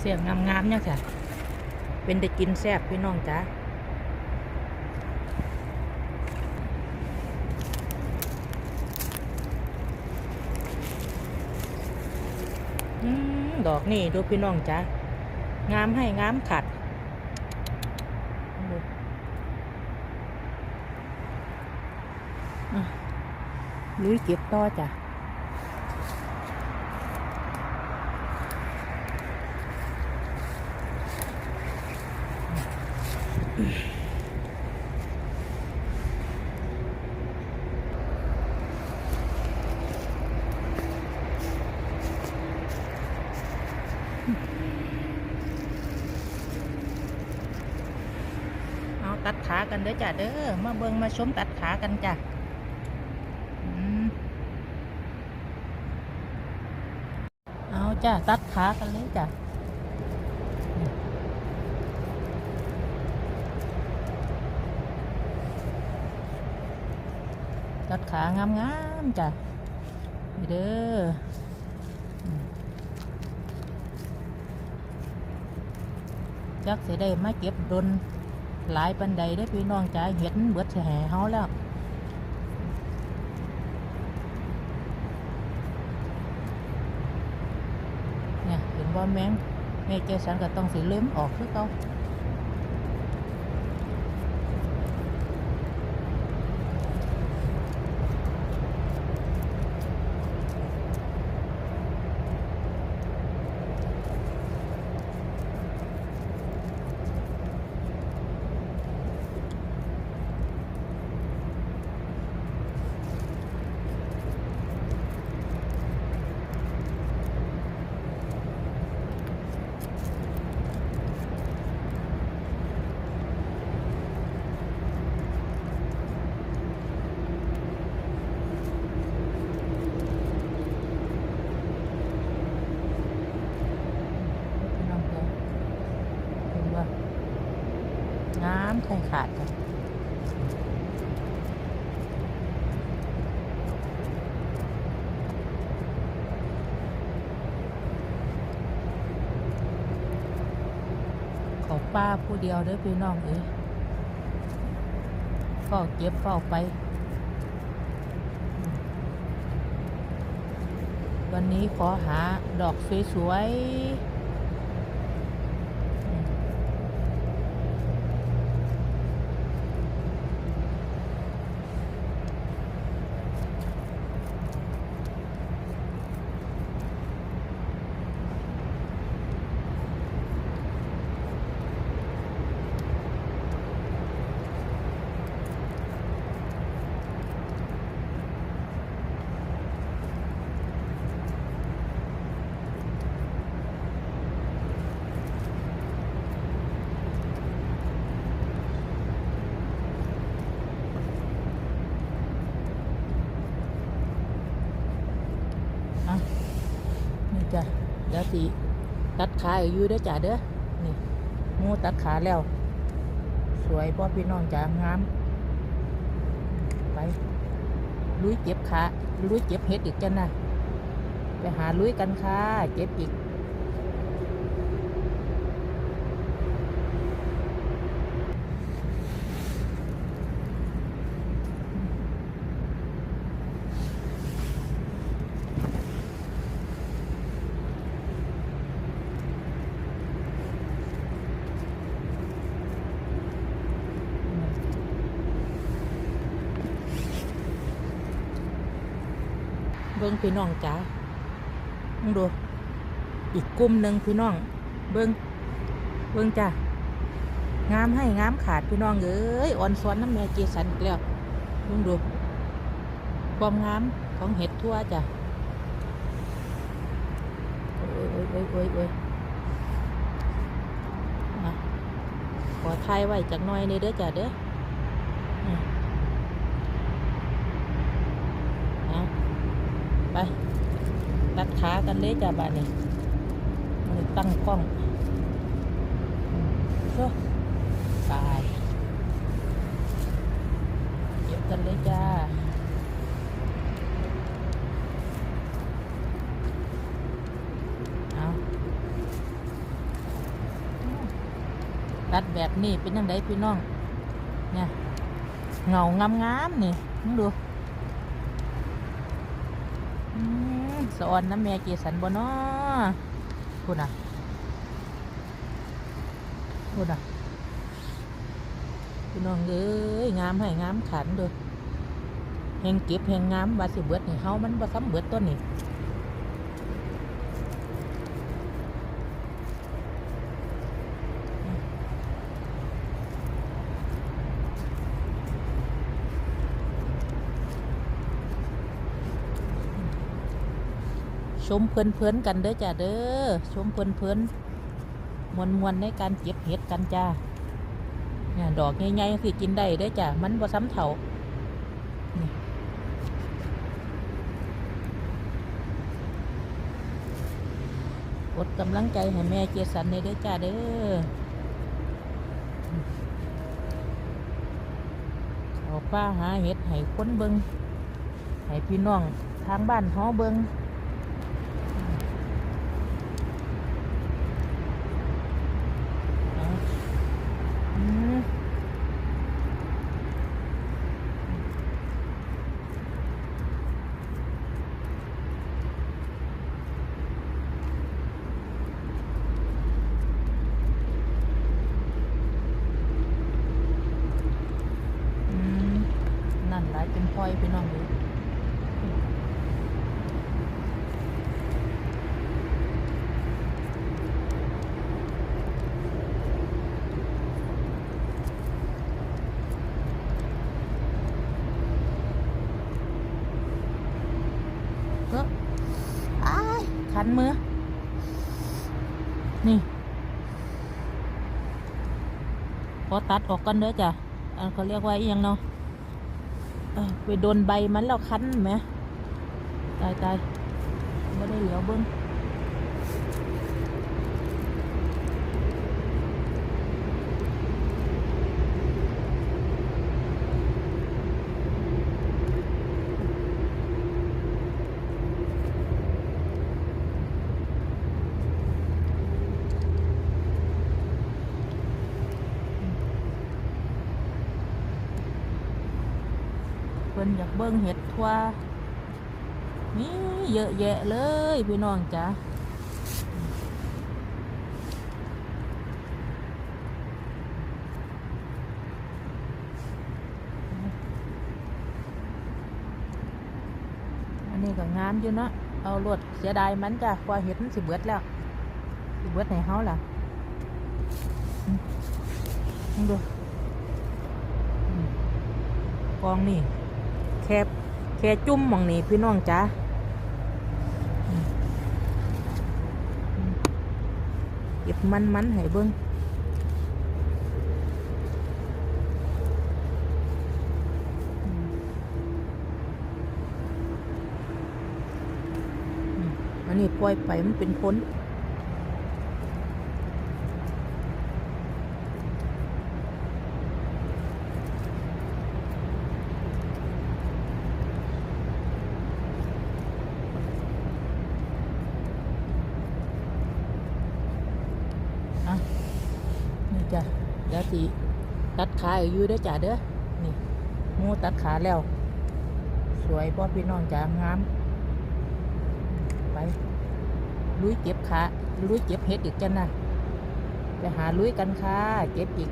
เสียงงามๆเนี่ยจ้ะเป็นได้กินแซ่บพี่น้องจ้าดอกนี่ดูพี่น้องจ้างามให้งามขัดลุยเก็บต่อจ้ะ เอาตัดขากันเด้อจ้ะเด้อมาเบิงมาชมตัดขากันจ้ะอืมเอาจ้ะตัดขากันเลยจ้ะ ตัดขางามๆจ้ะเด้อจักสิได้มาเก็บดนหลายปันใดได้พี่น้องจ๋าเห็นเบิดแห่เฮาแล้วเนี่ยเห็นว่าแมงแม่เจสันก็ต้องสิเลิ้มออกคือเขาพี่น้องจ๋าเห็นว่างามไข่ขาดจ้ะเขาป้าผู้เดียวเด้อพี่น้องเอ้ยเฝ้าเจ็บเฝ้าไป วันนี้ขอหาดอกสวยๆอืมอะนี่ จ้ะเดี๋ยวสิตัดขาอยู่เด้อจ้ะเด้อนี่หมูตัดขาแล้ว สวยพ่อพี่น้องจ้างามไปลุยเจ็บขาลุยเจ็บเฮ็ดอีกจ้ะนะไปหาลุยกันค่ะเจ็บอีก บิ้งพี่น้องจ๋ามึงดู อีกกลุ่มหนึ่งพี่น้อง เบิ้งเบิ้งจ้ะงามให้งามขาดพี่น้องเอ้ยอ่อนซ้อนน้ำแม่เจสันอีกแล้วมึงดู ความงามของเห็ดทั่วจ้ะโอ้ยโอ้ยโอ้ยโอ้ยโอ้ยขอทายไว้จากน้อยนี่เด้อจ้ะเด้ออะเอา ไปตัดขากันเลยจ้าบ้านนี้มันตั้งกล้องโซ่ตายเก็บกันเลยจ้าเอาตัดแบบนี้เป็นยังไงพี่น้อง เนี่ย เงางามงามๆนี่มึงดูอืม สอนน้ำแม่เกสันบ่นอพูดน่ะพูดน่ะพี่น้องเอ้ยงามให้งามขันเด้อแหงเก็บแหงงามว่าสิเบิดนี่เฮามันบ่ซ้ำเบิดต้นนี่ ชมเพลินๆกันเด้อจ้าเด้อชมเพลินๆมวนมวนๆในการเก็บเห็ดกันจ้าเนี่ยดอกใหญ่ๆคือกินได้เด้อจ้ามันบ่ซ้ำเถานี่กดกำลังใจให้แม่เจสันในเด้อจ้าเด้อเขาป้าหาเห็ดให้คนเบิงให้พี่น้องทางบ้านเฮาเบิง อืมอืมนั่น หลายเป็นพลอยพี่น้องดูก็อ้ายขันมือ นี่พอตัดออกกันเด้อจ้ะ อันเขาเรียกว่าอีหยังเนาะ ไปโดนใบมันแล้วคันไหมตายตายไม่ได้เหลียวเบิ้ง พิ่นอยากเบิ้งเห็ดทั่วนี่เยอะแยะเลยพี่น้องจ้ะอันนี้ก็งามอยู่นะเอารวดเสียดายมันจ้ะกว่าเห็ดมันสิเบิดแล้วสิเบิดในเฮาล่ะอืมนี่ดูกองนี่ แค่แค่จุ่มมองนี่พี่น้องจ้าเก็บมันมันๆให้เบิ้งอันนี้ปล่อยไปมันเป็นพ้น จ้ะเดี๋ยวสิตัดขาอยู่ด้จ้ะเด้อนี่มูตัดขาแล้ว สวยพ่อพี่น้องจ้างามไปลุยเก็บขาลุยเก็บเห็ดอีกจ้ะนะไปหาลุยกันค่ะเก็บอีก